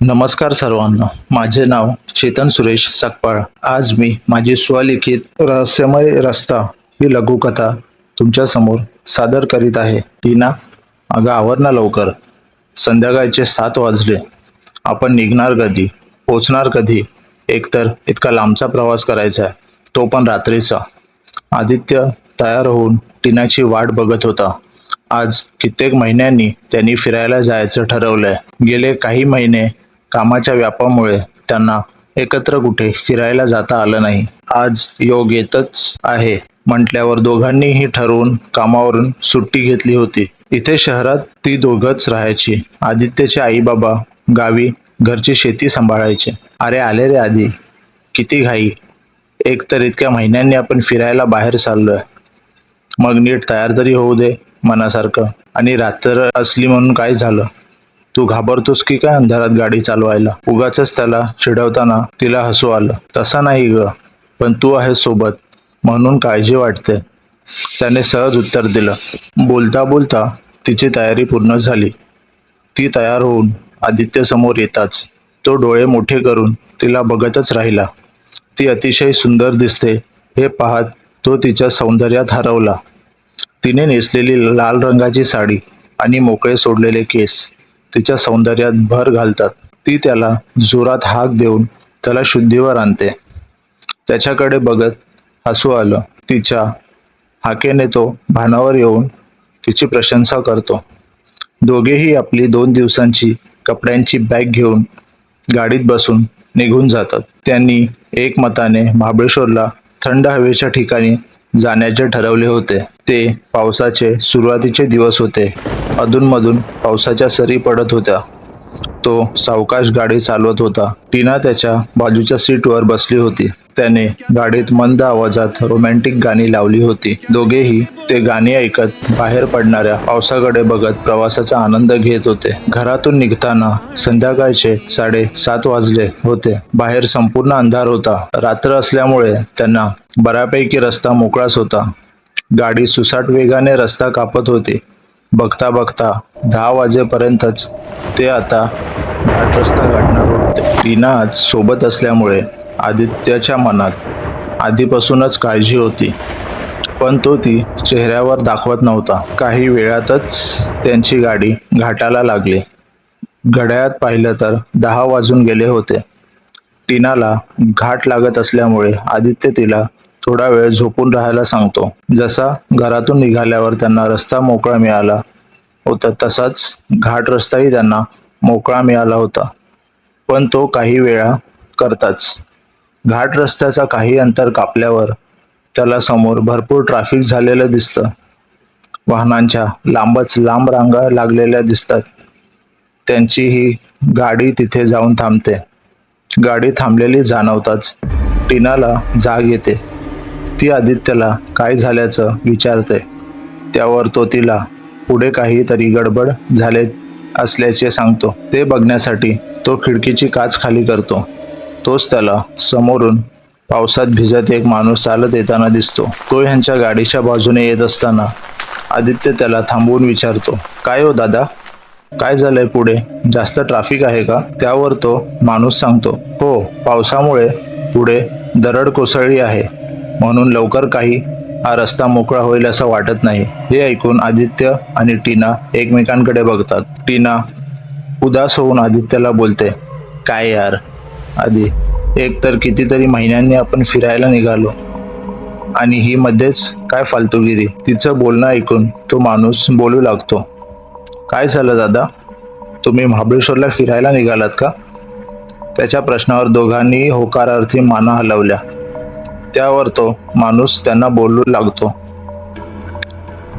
नमस्कार सर्वांना. माझे नाव चेतन सुरेश सकपाळ. आज मी माझी स्वलिखित रहस्यमय रस्ता ही लघुकथा तुमच्यासमोर सादर करीत आहे. टीना अगं आवर ना लवकर. संध्याकाळचे सात वाजले. आपण निघणार कधी? पोचणार कधी? एकतर इतका लांबचा प्रवास करायचा आहे. तो पण रात्रीचा. आदित्य तयार होऊन टीनाची वाट बघत होता. आज कित्येक महिन्यांनी त्यांनी फिरायला जायचं ठरवलंय. गेले काही महिने कामाच्या व्यापामुळे त्यांना एकत्र कुठे फिरायला जाता आलं नाही. आज योग येतच आहे म्हटल्यावर दोघांनीही ठरवून कामावरून सुट्टी घेतली होती. इथे शहरात ती दोघच राहायची. आदित्यचे आई बाबा गावी घरची शेती सांभाळायचे. अरे आले रे आधी किती घाई. एक तर इतक्या महिन्यांनी आपण फिरायला बाहेर चाललोय. मग नीट तयार तरी होऊ दे मनासारखं. आणि रात्र असली म्हणून काय झालं? तू घाबरतोस की काय अंधारात गाडी चालवायला? उगाच त्याला चिडवताना तिला हसू आलं. तसा नाही ग पण तू आहेस सोबत म्हणून काळजी वाटते. त्याने सहज उत्तर दिलं. बोलता बोलता तिची तयारी पूर्ण झाली. ती तयार होऊन आदित्य समोर येताच. तो डोळे मोठे करून तिला बघतच राहिला. ती अतिशय सुंदर दिसते. हे पाहत तो तिच्या सौंदर्यात हरवला. तिने नेसलेली लाल रंगाची साडी आणि मोकळे सोडलेले केस. तिच्या सौंदर्यात भर घालतात. ती त्याला जोरात हाक देऊन त्याला शुद्धीवर आणते. त्याच्याकडे बघत हसू आलं. तिच्या हाकेने तो भानावर येऊन तिची प्रशंसा करतो. दोघेही आपली दोन दिवसांची कपड्यांची बॅग घेऊन गाडीत बसून निघून जातात. त्यांनी एकमताने महाबळेश्वरला थंड हवेच्या ठिकाणी जाण्याचे ठरवले होते. ते पावसाचे सुरुवातीचे दिवस होते. अधूनमधून पावसाच्या सरी पडत होत्या. तो सावकाश गाडी चालवत होता. टीना त्याच्या बाजूच्या सीटवर बसली होती. त्याने गाडीत मंद आवाजात रोमॅन्टिक गाणी लावली होती. दोघेही ते गाणी ऐकत बाहेर पडणाऱ्या पावसाकडे बघत प्रवासाचा आनंद घेत होते. घरातून निघताना संध्याकाळचे साडे सात वाजले होते. बाहेर संपूर्ण अंधार होता. रात्र असल्यामुळे त्यांना बऱ्यापैकी रस्ता मोकळाच होता. गाडी सुसाट वेगाने रस्ता कापत होती. बघता बघता दहा वाजेपर्यंतच ते आता घाट रस्ता गाठणार होते. टीना आज सोबत असल्यामुळे आदित्यच्या मनात आधीपासूनच काळजी होती. पण तो ती चेहऱ्यावर दाखवत नव्हता. काही वेळातच त्यांची गाडी घाटाला लागली. घड्याळात पाहिलं तर दहा वाजून गेले होते. टीनाला घाट लागत असल्यामुळे आदित्य तिला थोडा वेळ झोपून राहायला सांगतो. जसा घरातून निघाल्यावर त्यांना रस्ता मोकळा मिळाला होता तसाच घाट रस्ताही त्यांना मोकळा मिळाला होता. पण तो काही वेळा करताच. घाट रस्त्याचा काही अंतर कापल्यावर त्याला समोर भरपूर ट्रॅफिक झालेलं दिसतं. वाहनांच्या लांबच लांब रांगा लागलेल्या दिसतात. त्यांची ही गाडी तिथे जाऊन थांबते. गाडी थांबलेली जाणवताच टीनाला जाग येते. ती आदित्यला काय झाल्याचं विचारते. त्यावर तो तिला पुढे काहीतरी गडबड झाले असल्याचे सांगतो ते बघण्यासाठी तो खिडकीची काच खाली करतो. तोच त्याला समोरून पावसात भिजत एक माणूस चालत येताना दिसतो. तो ह्यांच्या गाडीच्या बाजूने येत असताना आदित्य त्याला थांबवून विचारतो काय हो दादा? काय झालंय पुढे? जास्त ट्रॅफिक आहे का त्यावर तो माणूस सांगतो हो पावसामुळे पुढे दरड कोसळली आहे. म्हणून लवकर काही हा रस्ता मोकळा होईल असं वाटत नाही. हे ऐकून आदित्य आणि टीना एकमेकांकडे बघतात. टीना उदास होऊन आदित्यला बोलते काय यार आधी एक तर कितीतरी महिन्यांनी आपण फिरायला निघालो आणि ही मध्येच काय फालतूगिरी तिचं बोलणं ऐकून तो माणूस बोलू लागतो काय झालं दादा? तुम्ही महाबळेश्वरला फिरायला निघालात का? त्याच्या प्रश्नावर दोघांनी होकारार्थी माना हलवल्या. त्यावर तो माणूस त्यांना बोलू लागतो.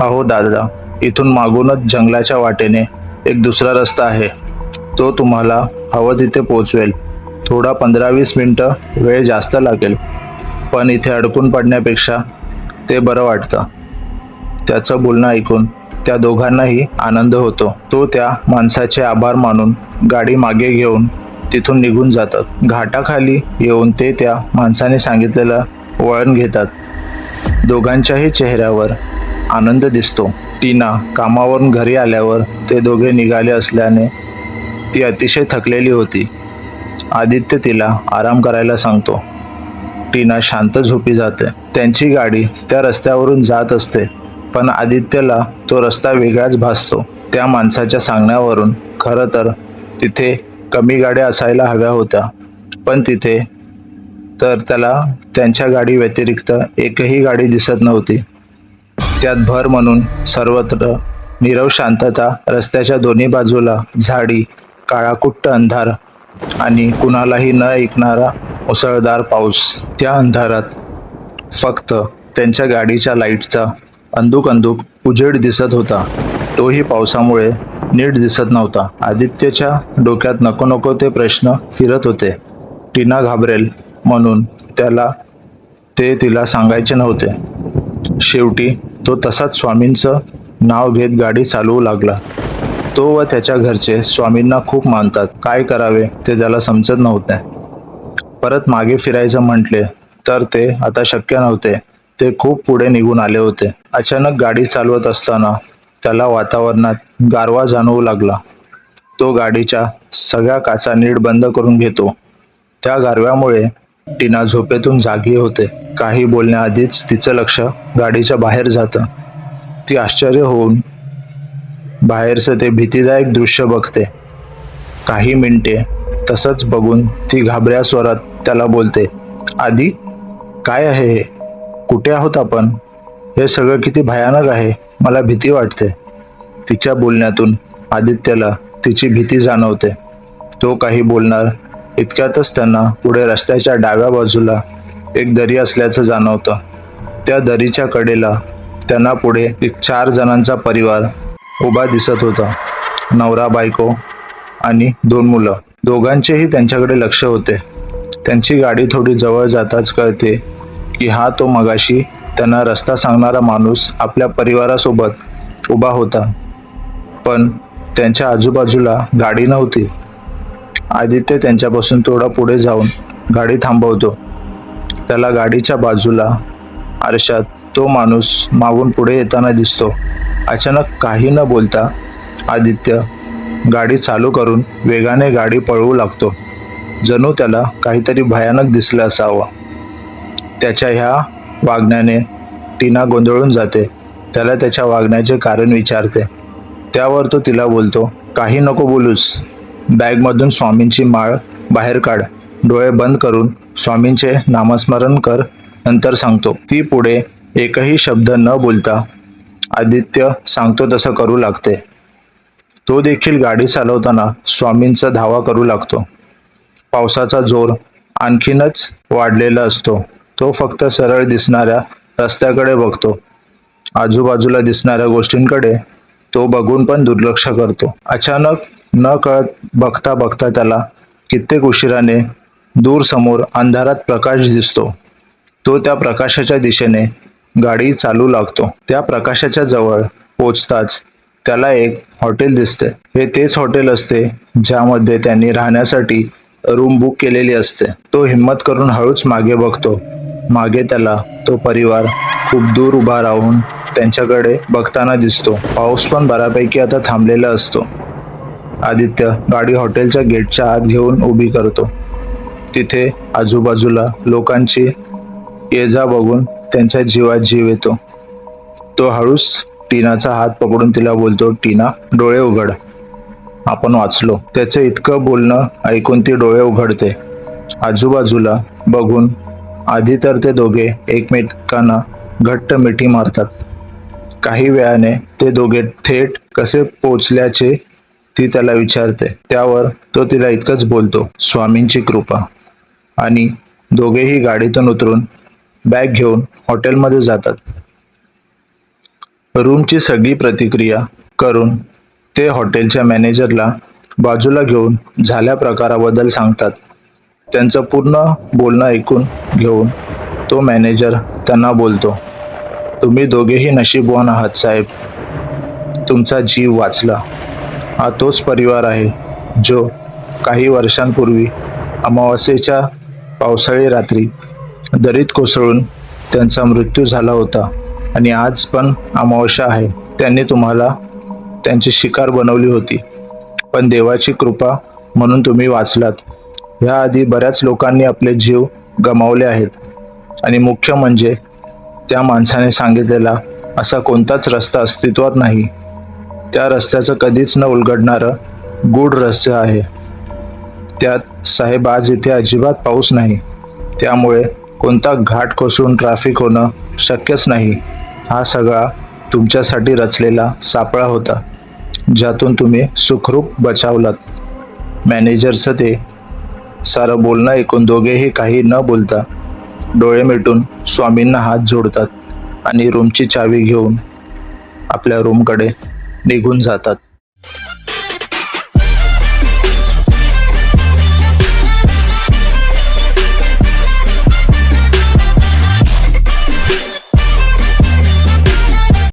अहो दादा इथून मागूनच जंगलाच्या वाटेने एक दुसरा रस्ता आहे. तो तुम्हाला हवं तिथे पोचवेल. थोडा पंधरा वीस मिनटं वेळ जास्त लागेल. पण इथे अडकून पडण्यापेक्षा ते बरं वाटतं. त्याचं बोलणं ऐकून त्या दोघांनाही आनंद होतो. तो त्या माणसाचे आभार मानून गाडी मागे घेऊन तिथून निघून जातात. घाटाखाली येऊन ते त्या माणसाने सांगितलेलं वळण घेतात. दोघांच्याही चेहऱ्यावर आनंद दिसतो. टीना कामावरून घरी आल्यावर ते दोघे निघाले असल्याने ती अतिशय थकलेली होती. आदित्य तिला आराम करायला सांगतो. टीना शांत झोपी जाते. त्यांची गाडी त्या रस्त्यावरून जात असते पण आदित्यला तो रस्ता वेगळाच भासतो. त्या माणसाच्या सांगण्यावरून खरं तर तिथे कमी गाड्या असायला हव्या होत्या पण तिथे तर त्याला त्यांच्या गाडी व्यतिरिक्त एकही गाडी दिसत नव्हती. त्यात भर म्हणून सर्वत्र नीरव शांतता रस्त्याच्या दोन्ही बाजूला झाडी काळाकुट्ट अंधार आणि कुणालाही न ऐकणारा मुसळधार पाऊस. त्या अंधारात फक्त त्यांच्या गाडीच्या लाईटचा अंदूक अंदूक उजेड दिसत होता. तोही पावसामुळे नीट दिसत नव्हता. आदित्यच्या डोक्यात नको नको ते प्रश्न फिरत होते. टीना घाबरेल. म्हणून त्याला ते तिला सांगायचे नव्हते. शेवटी तो तसाच स्वामींचं नाव घेत गाडी चालवू लागला. तो व त्याच्या घरचे स्वामींना खूप मानतात. काय करावे ते त्याला समजत नव्हते. परत मागे फिरायचं म्हटले तर ते आता शक्य नव्हते. ते खूप पुढे निघून आले होते. अचानक गाडी चालवत असताना त्याला वातावरणात गारवा जाणवू लागला. तो गाडीच्या सगळ्या काचा नीट बंद करून घेतो. त्या गारव्यामुळे टीना झोपेतून जागी होते. काही बोलण्याआधीच तिचं लक्ष गाडीच्या बाहेर जातं. ती आश्चर्य होऊन बाहेरचं ते भीतीदायक दृश्य बघते. काही मिनिटे तसंच बघून ती घाबऱ्या स्वरात त्याला बोलते आधी काय आहे हे? कुठे आहोत आपण? हे सगळं किती भयानक आहे. मला भीती वाटते. तिच्या बोलण्यातून आदित्यला तिची भीती जाणवते. तो काही बोलणार इतक्यातच त्यांना पुढे रस्त्याच्या डाव्या बाजूला एक दरी असल्याचं जाणवतं. त्या दरीच्या कडेला त्यांना पुढे एक चार जणांचा परिवार उभा दिसत होता. नवरा बायको आणि दोन मुलं. दोघांचेही त्यांच्याकडे लक्ष होते. त्यांची गाडी थोडी जवळ जाताच कळते की हा तो मगाशी त्यांना रस्ता सांगणारा माणूस आपल्या परिवारासोबत उभा होता. पण त्यांच्या आजूबाजूला गाडी नव्हती. आदित्य त्यांच्यापासून थोडा पुढे जाऊन गाडी थांबवतो. त्याला गाडीच्या बाजूला आरशात तो माणूस मागून पुढे येताना दिसतो. अचानक काही न बोलता आदित्य गाडी चालू करून वेगाने गाडी पळवू लागतो. जणू त्याला काहीतरी भयानक दिसलं असावं. त्याच्या ह्या वागण्याने टीना गोंधळून जाते. त्याला त्याच्या वागण्याचे कारण विचारते. त्यावर तो तिला बोलतो काही नको बोलूस. बॅगमधून स्वामींची माळ बाहेर काढ. डोळे बंद करून स्वामींचे नामस्मरण कर नंतर सांगतो. ती पुढे एकही शब्द न बोलता आदित्य सांगतो तसं करू लागते. तो देखील गाडी चालवताना स्वामींचा धावा करू लागतो. पावसाचा जोर आणखीनच वाढलेला असतो. तो फक्त सरळ दिसणाऱ्या रस्त्याकडे बघतो. आजूबाजूला दिसणाऱ्या गोष्टींकडे तो बघून पण दुर्लक्ष करतो. अचानक न कळत बघता बघता त्याला कित्येक उशिराने दूर समोर अंधारात प्रकाश दिसतो. तो त्या प्रकाशाच्या दिशेने गाडी चालू लागतो. त्या प्रकाशाच्या जवळ पोचताच त्याला एक हॉटेल दिसते. हे तेच हॉटेल असते ज्यामध्ये त्यांनी राहण्यासाठी रूम बुक केलेली असते. तो हिंमत करून हळूच मागे बघतो. मागे त्याला तो परिवार खूप दूर उभा राहून त्यांच्याकडे बघताना दिसतो. पाऊस पण बऱ्यापैकी आता थांबलेला असतो. आदित्य गाडी हॉटेलच्या गेटच्या आत घेऊन उभी करतो. तिथे आजूबाजूला लोकांची ये जा बघून त्यांच्या जीवात जीव येतो. तो हळूच टीनाचा हात पकडून तिला बोलतो टीना डोळे उघड. आपण वाचलो. त्याचं इतकं बोलणं ऐकून ती डोळे उघडते. आजूबाजूला बघून आधी तर ते दोघे एकमेकांना घट्ट मिठी मारतात. काही वेळाने ते दोघे थेट कसे पोचल्याचे ती त्याला विचारते. त्यावर तो तिला इतकंच बोलतो स्वामींची कृपा. आणि दोघेही गाडीतून उतरून बॅग घेऊन हॉटेलमध्ये जातात. रूमची सगळी प्रतिक्रिया करून ते हॉटेलच्या मॅनेजरला बाजूला घेऊन झाल्या प्रकाराबद्दल सांगतात. त्यांचं पूर्ण बोलणं ऐकून घेऊन तो मॅनेजर त्यांना बोलतो तुम्ही दोघेही नशीबवान आहात साहेब. तुमचा जीव वाचला. हा तोच परिवार आहे जो काही वर्षांपूर्वी अमावस्येच्या पावसाळी रात्री दरीत कोसळून त्यांचा मृत्यू झाला होता आणि आज पण अमावस्या आहे. त्यांनी तुम्हाला त्यांची शिकार बनवली होती. पण देवाची कृपा म्हणून तुम्ही वाचलात. ह्याआधी बऱ्याच लोकांनी आपले जीव गमावले आहेत आणि मुख्य म्हणजे त्या माणसाने सांगितलेला असा कोणताच रस्ता अस्तित्वात नाही. त्या रस्त्याचं कधीच न उलगडणारं गूढ रहस्य आहे. त्यात साहेब आज इथे अजिबात पाऊस नाही. त्यामुळे कोणता घाट कोसळून ट्रॅफिक होणं शक्यच नाही. हा सगळा तुमच्यासाठी रचलेला सापळा होता ज्यातून तुम्ही सुखरूप बचावलात. मॅनेजरचं ते सारं बोलणं ऐकून दोघेही काही न बोलता डोळे मिटून स्वामींना हात जोडतात आणि रूमची चावी घेऊन आपल्या रूमकडे निघून जातात.